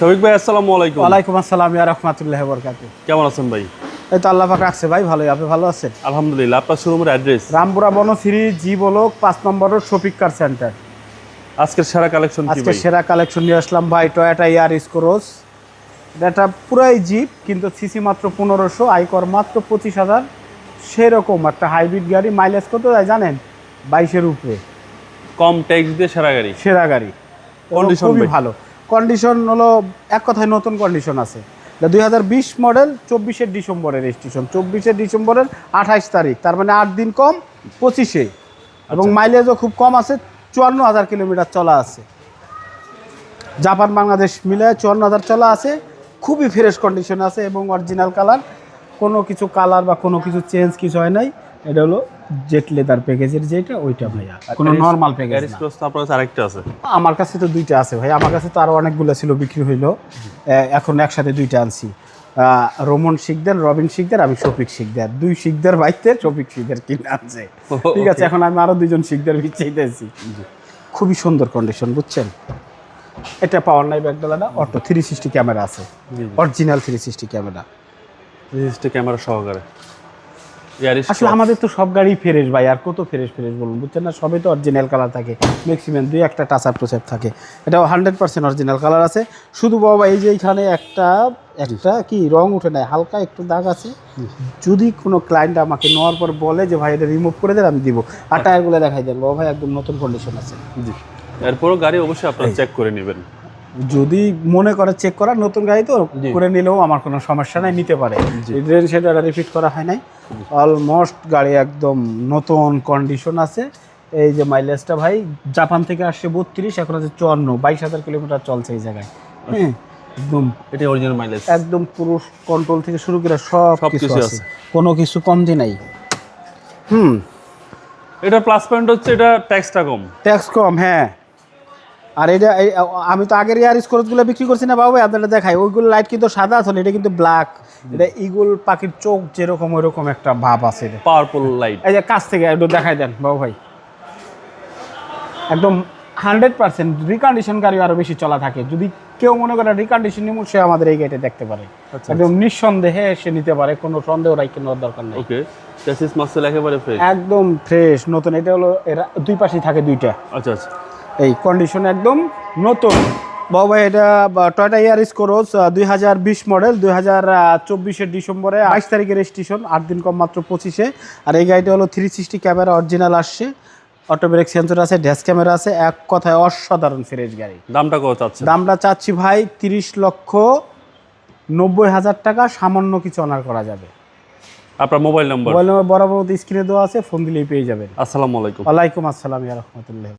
শফিক ভাই আসসালামু আলাইকুম। ওয়ালাইকুম আসসালাম ইয়া রহমাতুল্লাহ বরকাতু। কেমন আছেন ভাই? এই তো আল্লাহ পাক রাখছে ভাই ভালোই। আপনি ভালো আছেন? আলহামদুলিল্লাহ আপনার শোরুমের address Rampura Banasree G block পাঁচ নম্বর রোড শফিক কার সেন্টার আজকের সেরা কালেকশন আজকে সেরা কালেকশন নিয়ে আসলাম ভাই টয়োটা ইয়ার স্কোরোস এটা পুরাই জিপ কিন্তু সিসি মাত্র পনেরোশো আয়কর মাত্র পঁচিশ হাজার। সেরকম একটা হাইব্রিড গাড়ি মাইলেজ কত যায় জানেন? বাইশের উপরে। কম ট্যাক্স দিয়ে সেরা গাড়ি। সেরা গাড়ি। Condition খুবই ভালো। কন্ডিশন হলো এক কথায় নতুন কন্ডিশন আছে। দুই হাজার বিশ মডেল চব্বিশের ডিসেম্বরের রেজিস্ট্রেশন চব্বিশে ডিসেম্বরের আঠাইশ তারিখ তার মানে আট দিন কম পঁচিশে। এবং মাইলেজও খুব কম আছে চুয়ান্ন হাজার কিলোমিটার চলা আছে। জাপান বাংলাদেশ মিলে চুয়ান্ন হাজার চলা আছে খুবই ফ্রেশ কন্ডিশন আছে এবং অরিজিনাল কালার কোনো কিছু কালার বা কোনো কিছু চেঞ্জ কিছু হয় নাই এটা হলো জেট লেদার প্যাকেজের যেটা ওইটা ভাইয়া। কোনো নর্মাল প্যাকেজ গ্যারেজ ক্রস তো আপনার আরেকটা আছে। আমার কাছে তো দুইটা আছে ভাই আমার কাছে তো আরও অনেকগুলো ছিল বিক্রি হইল। এখন একসাথে দুইটা আনছি। রোমন শিকদার রবিন শিকদার আমি শফিক শিকদার। দুই শিকদার বাইতে শফিক শিকদার কিনে আনছে। ঠিক আছে এখন আমি আরও দুইজন শিকদার বিচ্ছাইতেছি খুবই সুন্দর কন্ডিশন বুঝছেন? এটা পাওয়ার নাই ব্যাকডালাটা অটো থ্রি সিক্সটি ক্যামেরা আছে। Original three sixty camera register camera সহকারে। আসলে আমাদের তো সব গাড়ি ফ্রেশ ভাই আর কত ফ্রেশ ফ্রেশ বলুন। বুঝছেন না? সবই তো অরিজিনাল কালার থাকে। ম্যাক্সিমাম দুই একটা টাচ আপ টোচাপ থাকে। এটাও হান্ড্রেড পার্সেন্ট অরিজিনাল কালার আছে। শুধু বাবা এই যে এইখানে একটা একটা কি রং উঠে নেয় হালকা একটু দাগ আছে। যদি কোনো ক্লায়েন্ট আমাকে নেওয়ার পর বলে যে ভাই এটা রিমুভ করে দেন আমি দিব। আর টায়ারগুলো দেখাই দেন। বাবা ভাই একদম নতুন কন্ডিশন আছে। জি। এরপরও গাড়ি অবশ্যই আপনারা চেক করে নেবেন। যদি মনে করে চেক করার নতুন গাড়ি তো করে নিলেও আমার কোনো সমস্যা নাই নিতে পারে। ড্রেন সেটা রিপিট করা হয় নাই। অলমোস্ট গাড়ি একদম নতুন কন্ডিশন আছে। এই যে মাইলেজটা ভাই জাপান থেকে আসছে বত্রিশ এখন আছে চুয়ান্ন বাইশ হাজার কিলোমিটার চলছে এই জায়গায়। হ্যাঁ একদম। এটা অরিজিনাল মাইলেজ একদম পুরো কন্ট্রোল থেকে শুরু করে সব কিছু আছে। কোনো কিছু কমতি নাই। হুম। এটা প্লাস পয়েন্ট হচ্ছে এটা ট্যাক্সটা কম। ট্যাক্স কম হ্যাঁ। আর এটা আমি তো আগের ইয়ার স্কোরগুলো বিক্রি করছি না বাবু আপনারা দেখাই ওইগুলো লাইট কিন্তু সাদা আসলে এটা কিন্তু ব্ল্যাক এটা ইগুল পাখির চোখ যেরকম ওইরকম একটা ভাব আছে এটা। পাওয়ারফুল লাইট এই যে কাছ থেকে একটু দেখাই দেন বাবু ভাই। একদম হান্ড্রেড পার্সেন্ট রিকন্ডিশন গাড়ি আরও বেশি চলা থাকে। যদি কেউ মনে করে রিকন্ডিশন নিমু সে আমাদের এই গাড়িটা দেখতে পারে। আচ্ছা, একদম নিঃসন্দেহে সে নিতে পারে কোনো সন্দেহ রাখতে নেওয়ার দরকার নেই। ওকে চ্যাসিস মাসেল একেবারে ফ্রেশ একদম ফ্রেশ নতুন এটা হলো এরা দুই পাশেই থাকে দুইটা। আচ্ছা আচ্ছা। এই কন্ডিশন একদম নতুন। বাবা এটা টয়টা ইয়ার স্কোরোস দুই হাজার বিশ মডেল দুই হাজার চব্বিশের ডিসেম্বরে বাইশ তারিখের রেজিস্ট্রেশন আট দিন কম মাত্র পঁচিশে। আর এই গাড়িটা হলো থ্রি সিক্সটি ক্যামেরা অরিজিনাল আসছে। অটো ব্রেক সেন্সর আছে ড্যাশ ক্যামেরা আছে এক কথায় অসাধারণ ফ্রেশ গাড়ি। দামটা কত চাচ্ছেন? দামটা চাচ্ছি ভাই তিরিশ লক্ষ নব্বই হাজার টাকা সামান্য কিছু অনার করা যাবে। আপনার মোবাইল নম্বর মোবাইল নম্বর বরাবর স্ক্রিনে দেওয়া আছে ফোন দিলেই পেয়ে যাবেন। আসসালামু আলাইকুম। ওয়ালাইকুম আসসালাম ইয়া রহমতুল্লাহ।